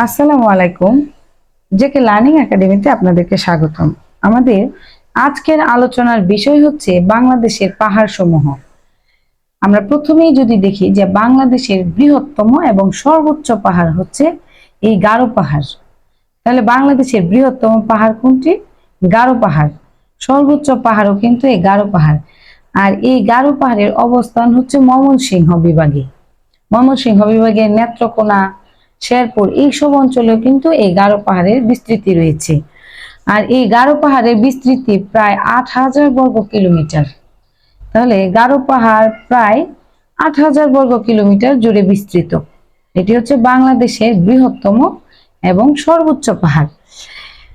আসসালামু আলাইকুম। JK learning একাডেমিতে আপনাদেরকে স্বাগতম। আমাদের আজকের আলোচনার বিষয় হচ্ছে বাংলাদেশের পাহাড় সমূহ আমরা প্রথমেই যদি দেখি যে বাংলাদেশের বৃহত্তম এবং সর্বোচ্চ পাহাড় হচ্ছে এই গারো পাহাড়। তাহলে বাংলাদেশের বৃহত্তম পাহাড় কোনটি? গারো পাহাড়। সর্বোচ্চ পাহাড়ও কিন্তু এই গারো পাহাড়। আর এই গারো পাহাড়ের অবস্থান হচ্ছে ময়মনসিংহ বিভাগে। ময়মনসিংহ বিভাগের নেত্রকোনা শেরপুর এইসব অঞ্চলেও কিন্তু এই গারো পাহাড়ের বিস্তৃতি রয়েছে। আর এই গারো পাহাড়ের বিস্তৃতি প্রায় আট হাজার বর্গ কিলোমিটার। তাহলে গারো পাহাড় প্রায় আট হাজার বর্গ কিলোমিটার জুড়ে বিস্তৃত। এটি হচ্ছে বাংলাদেশের বৃহত্তম এবং সর্বোচ্চ পাহাড়।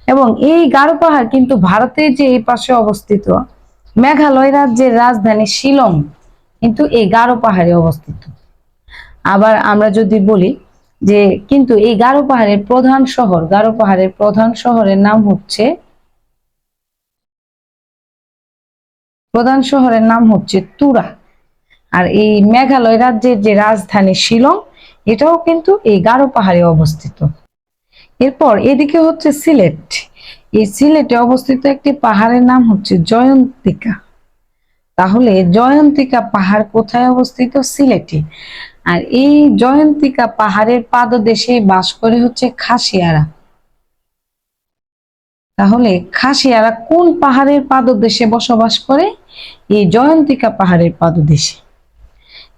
এবং এই গারো পাহাড় কিন্তু ভারতের যে এই পাশে অবস্থিত মেঘালয় রাজ্যের রাজধানী শিলং কিন্তু এই গারো পাহাড়ে অবস্থিত। আবার আমরা যদি বলি যে কিন্তু এই গারো পাহাড়ের প্রধান শহর, গারো পাহাড়ের প্রধান শহরের নাম হচ্ছে, প্রধান শহরের নাম হচ্ছে তুরা। আর এই মেঘালয় রাজ্যের যে রাজধানী শিলং, এটাও কিন্তু এই গারো পাহাড়ে অবস্থিত। এরপর এদিকে হচ্ছে সিলেট। এই সিলেটে অবস্থিত একটি পাহাড়ের নাম হচ্ছে জয়ন্তিকা। তাহলে জয়ন্তিকা পাহাড় কোথায় অবস্থিত? সিলেটে। আর এই জয়ন্তিকা পাহাড়ের পাদদেশে বাস করে হচ্ছে খাসিয়ারা। তাহলে খাসিয়ারা কোন পাহাড়ের পাদদেশে বসবাস করে? এই জয়ন্তিকা পাহাড়ের পাদদেশে।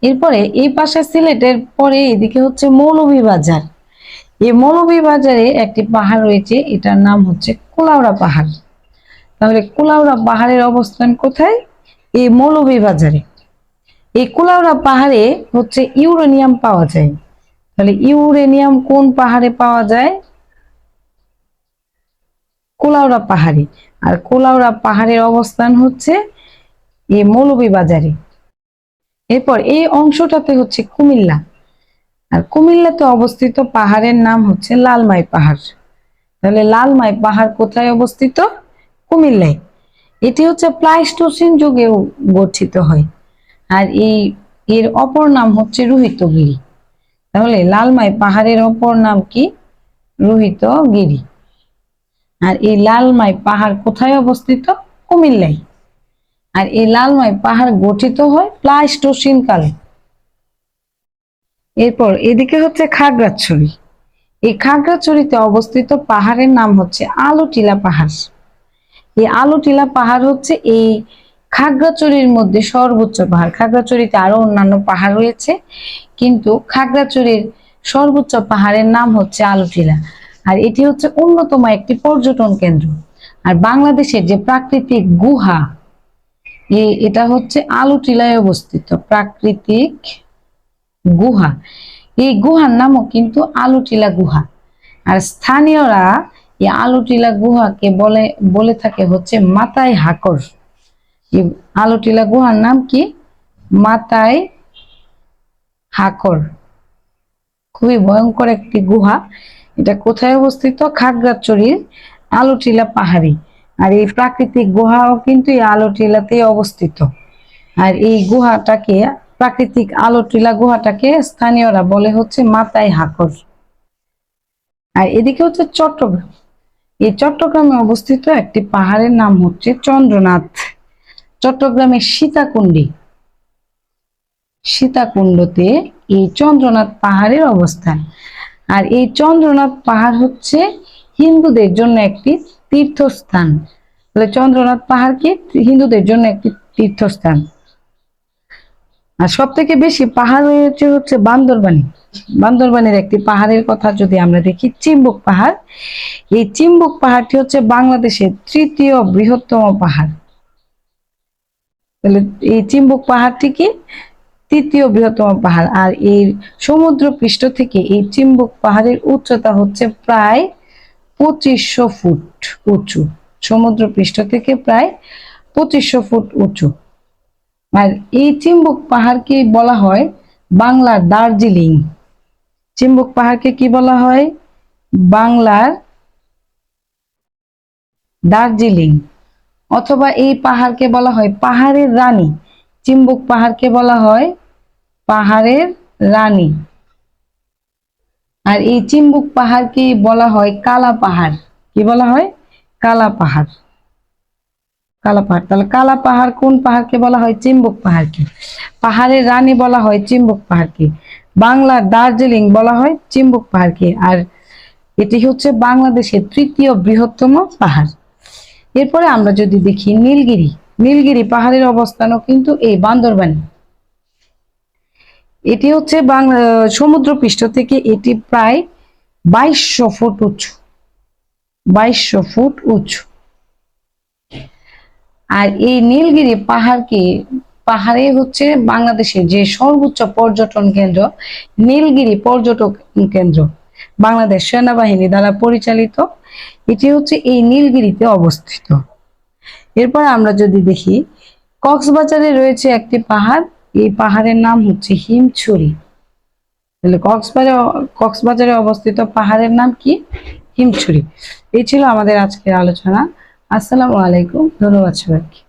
এরপরে এই পাশে সিলেটের পরে এদিকে হচ্ছে মৌলভীবাজার। এই মৌলভীবাজারে একটি পাহাড় রয়েছে, এটার নাম হচ্ছে কুলাউড়া পাহাড়। তাহলে কুলাউড়া পাহাড়ের অবস্থান কোথায়? এই মৌলভীবাজারে। এই কুলাউড়া পাহাড়ে হচ্ছে ইউরেনিয়াম পাওয়া যায়। তাহলে ইউরেনিয়াম কোন পাহাড়ে পাওয়া যায়? কুলাউড়া পাহাড়ে। আর কুলাউড়া পাহাড়ের অবস্থান হচ্ছে এই মৌলভীবাজারে এরপর এই অংশটাতে হচ্ছে কুমিল্লা। আর কুমিল্লাতে অবস্থিত পাহাড়ের নাম হচ্ছে লালমাই পাহাড়। তাহলে লালমাই পাহাড় কোথায় অবস্থিত? কুমিল্লায়। এটি হচ্ছে প্লাইস্টোসিন যুগে গঠিত হয়। আর এই, এর অপর নাম হচ্ছে রোহিতগিরি তাহলে লালমাই পাহাড়ের অপর নাম কি? রোহিতগিরি আর এই লালমাই পাহাড় কোথায় অবস্থিত? কুমিল্লায়। আর এই লালমাই পাহাড় গঠিত হয় প্লাইস্টোসিন কালে। এরপর এদিকে হচ্ছে খাগড়াছড়ি। এই খাগড়াছড়িতে অবস্থিত পাহাড়ের নাম হচ্ছে আলুটিলা পাহাড়। এই আলুটিলা পাহাড় হচ্ছে এই খাগড়াছড়ির মধ্যে সর্বোচ্চ পাহাড়। খাগড়াছড়িতে আরও অন্যান্য পাহাড় রয়েছে, কিন্তু খাগড়াছড়ির সর্বোচ্চ পাহাড়ের নাম হচ্ছে আলুটিলা। আর এটি হচ্ছে অন্যতম একটি পর্যটন কেন্দ্র। আর বাংলাদেশের যে প্রাকৃতিক গুহা এটা হচ্ছে আলুটিলায় অবস্থিত প্রাকৃতিক গুহা। এই গুহার নামও কিন্তু আলুটিলা গুহা। আর স্থানীয়রা এই আলুটিলা গুহাকে বলে বলে থাকে হচ্ছে মাতাই হাকর। এই আলুটিলা গুহার নাম কি? মাতাই হাকর। খুবই ভয়ঙ্কর একটি গুহা। এটা কোথায় অবস্থিত? খাগড়াছড়ির আলুটিলা পাহাড়ি। আর এই প্রাকৃতিক গুহাও কিন্তু এই আলুটিলাতেই অবস্থিত। আর এই গুহাটাকে, প্রাকৃতিক আলোটিলা গুহাটাকে স্থানীয়রা বলে হচ্ছে মাতাই হাকর। আর এদিকে হচ্ছে চট্টগ্রাম। এই চট্টগ্রামে অবস্থিত একটি পাহাড়ের নাম হচ্ছে চন্দ্রনাথ। চট্টগ্রামের সীতাকুণ্ডী। সীতাকুণ্ডতে এই চন্দ্রনাথ পাহাড়ের অবস্থান। আর এই চন্দ্রনাথ পাহাড় হচ্ছে হিন্দুদের জন্য একটি তীর্থস্থান। তাহলে চন্দ্রনাথ পাহাড় কি? হিন্দুদের জন্য একটি তীর্থস্থান। আর সব থেকে বেশি পাহাড় রয়েছে হচ্ছে বান্দরবানি। বান্দরবানের একটি পাহাড়ের কথা যদি আমরা দেখি, চিম্বুক পাহাড়। এই চিম্বুক পাহাড়টি হচ্ছে বাংলাদেশের তৃতীয় বৃহত্তম পাহাড়। তাহলে এই চিম্বুক পাহাড়টি কি তৃতীয় বৃহত্তম পাহাড়। আর এই সমুদ্র পৃষ্ঠ থেকে এই চিম্বুক পাহাড়ের উচ্চতা হচ্ছে প্রায় পঁচিশশো ফুট উঁচু। সমুদ্র পৃষ্ঠ থেকে প্রায় পঁচিশশো ফুট উঁচু। আর এই চিম্বুক পাহাড়কে বলা হয় বাংলার দার্জিলিং। চিম্বুক পাহাড়কে কি বলা হয়? বাংলার দার্জিলিং। অথবা এই পাহাড়কে বলা হয় পাহাড়ের রানী। চিম্বুক পাহাড়কে বলা হয় পাহাড়ের রানী। আর এই চিম্বুক পাহাড়কে বলা হয় কালা পাহাড়। কি বলা হয়? কালা পাহাড়। কালা পাহাড়। তাহলে কালা পাহাড় কোন পাহাড়কে বলা হয়? চিম্বুক পাহাড়কে। পাহাড়ের রানী বলা হয় চিম্বুক পাহাড়কে। বাংলার দার্জিলিং বলা হয় চিম্বুক পাহাড়কে। আর এটি হচ্ছে বাংলাদেশের তৃতীয় বৃহত্তম পাহাড়। এরপরে আমরা যদি দেখি নীলগিরি নীলগিরি পাহাড়ের অবস্থানও কিন্তু এই বান্দরবান। এটি হচ্ছে বাংলা, সমুদ্রপৃষ্ঠ থেকে এটি প্রায় বাইশশো ফুট উঁচু। বাইশশো ফুট উঁচু। আর এই নীলগিরি পাহাড়কে, পাহাড়ে হচ্ছে বাংলাদেশের যে সর্বোচ্চ পর্যটন কেন্দ্র, নীলগিরি পর্যটক কেন্দ্র। বাংলাদেশ সেনাবাহিনী দ্বারা পরিচালিত। এটি হচ্ছে এই নীলগিরিতে অবস্থিত। এরপর আমরা যদি দেখি, কক্সবাজারে রয়েছে একটি পাহাড়। এই পাহাড়ের নাম হচ্ছে হিমছড়ি। তাহলে কক্সবাজারে কক্সবাজারে অবস্থিত পাহাড়ের নাম কি? হিমছড়ি। এই ছিল আমাদের আজকের আলোচনা। আসসালামু আলাইকুম। ধন্যবাদ সবাইকে।